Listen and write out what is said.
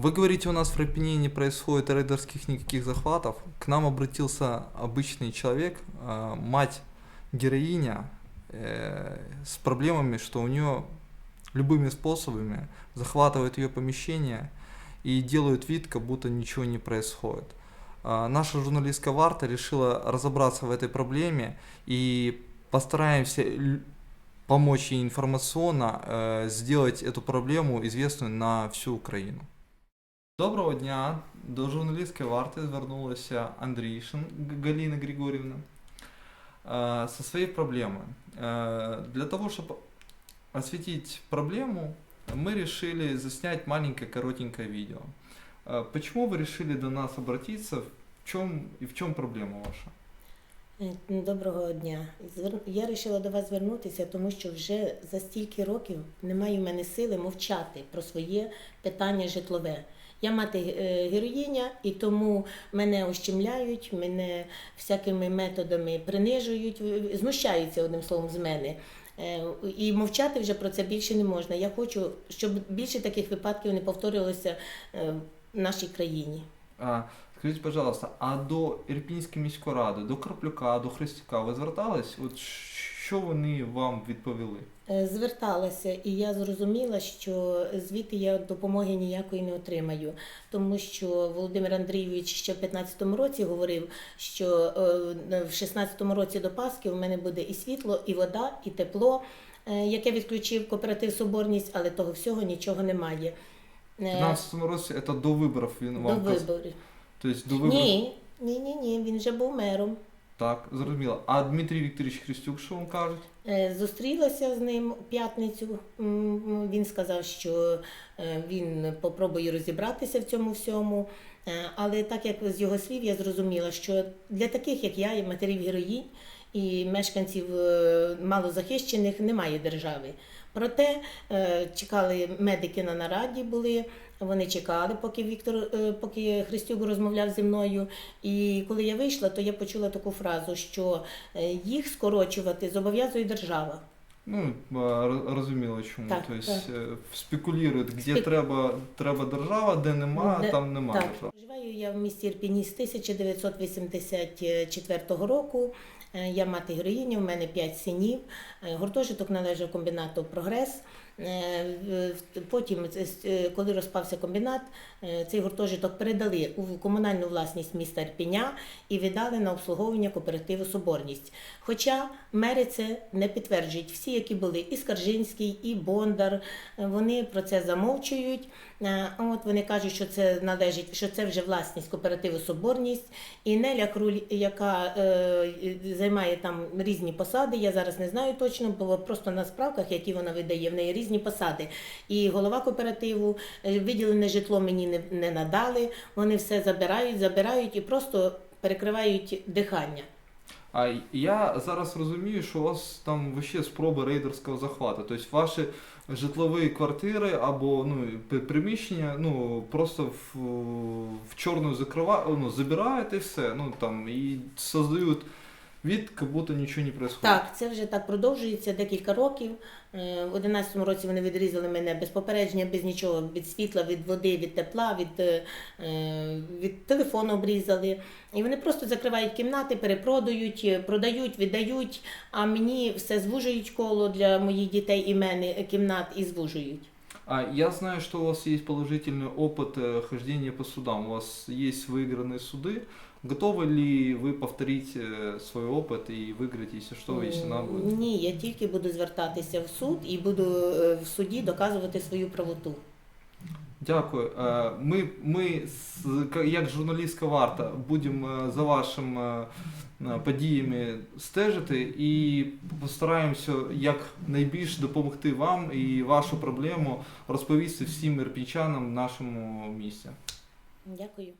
Вы говорите, у нас в Рапине не происходит рейдерских никаких захватов. К нам обратился обычный человек, э, мать героиня, э, с проблемами, что у нее любыми способами захватывают ее помещение и делают вид, как будто ничего не происходит. А, Наша журналистская варта решила разобраться в этой проблеме и постараемся помочь ей информационно э, сделать эту проблему известную на всю Україну. Доброго дня. До журналістської варти звернулася Андрійшин Г- Галина Григорьевна э, со своей проблемой. Э, Для того, чтобы осветить проблему, мы решили заснять маленькое коротенькое видео. Э, Почему вы решили до нас обратиться? В чем и в чем проблема ваша? Е, Доброго дня. Звер- Я вирішила до вас звернутися, тому що вже за стільки років немає в мене сили мовчати про своє питання житлове. Я мати е, героїня, і тому мене ущемляють, мене всякими методами принижують, знущаються одним словом з мене. Е, І мовчати вже про це більше не можна. Я хочу, щоб більше таких випадків не повторювалося е, в нашій країні. Скажіть, пожалуйста, а до Ірпінської міської ради, до Карплюка, до Христюка ви звертались? От що вони вам відповіли? Е, Зверталася, і я зрозуміла, що звідти я допомоги ніякої не отримаю, тому що Володимир Андрійович ще в 15-му році говорив, що е, в 16-му році до Пасхи в мене буде і світло, і вода, і тепло, е, яке відключив кооператив Соборність, але того всього нічого немає. В Е, 15 році це до виборів він До вам каз- виборів. Тобто до виборів. Ні, ні, ні, ні, він вже був мером. Так, зрозуміло. А Дмитрій Вікторович Христюк, що вам кажуть? Е, Зустрілася з ним у п'ятницю. М, Він сказав, що е, він попробує розібратися в цьому всьому. Е, Але так як з його слів я зрозуміла, що для таких, як я, і матерів героїнь і мешканців е, малозахищених, немає держави. Проте е, чекали медики на нараді були. Вони чекали, поки Віктор, е, поки Христюк розмовляв зі мною. І коли я вийшла, то я почула таку фразу, що їх скорочувати зобов'язує держава. Ну, розуміло чому. Так, тобто так. е, спекулюють, де Спек- треба, треба держава, де нема, Де- там нема так. Живаю я в місті Ірпіні з 1984 року. Е, Я мати героїні, у мене п'ять синів. Е, Гуртожиток належав комбінату Прогрес. Е, Потім, е, коли розпався комбінат, е, цей гуртожиток передали у комунальну власність міста Ірпіня і віддали на обслуговування кооперативу Соборність. Хоча мери це не підтверджують. Всі, які були, і Скаржинський, і Бондар, е, вони про це замовчують. Е, От вони кажуть, що це належить, що це вже власність кооперативу Соборність. І Неля Круль, яка е, займає там різні посади, я зараз не знаю точно, бо просто на справках, які вона видає, в неї різні посади. І голова кооперативу е, виділене житло мені не, не надали. Вони все забирають, забирають і просто перекривають дихання. А я зараз розумію, що у вас там вообще спроби рейдерського захвату. Тобто ваші житлові квартири або ну, приміщення ну, просто в, в чорну закрива... ну, забирають і все. Ну, там, і создають вид, як будто нічого не відбувається. Так, це вже так продовжується декілька років. Е, В 11-му році вони відрізали мене без попередження, без нічого, від світла, від води, від тепла, від, е, від телефону обрізали. І вони просто закривають кімнати, перепродають, е, продають, віддають, а мені все звужують коло для моїх дітей і мене кімнат і звужують. А я знаю, что у вас есть положительный опыт э, хождения по судам. У вас есть выигранные суды. Готовы ли вы повторить э, свой опыт и выиграть, если что, если М, надо будет? Ні, я тільки буду звертатися в суд і буду е, в суді доказувати свою правоту. Дякую. Е, Ми, ми як журналістська варта будемо е, за вашими е, подіями стежити і постараємося як найбільше допомогти вам і вашу проблему розповісти всім ірпінчанам в нашому місті. Дякую.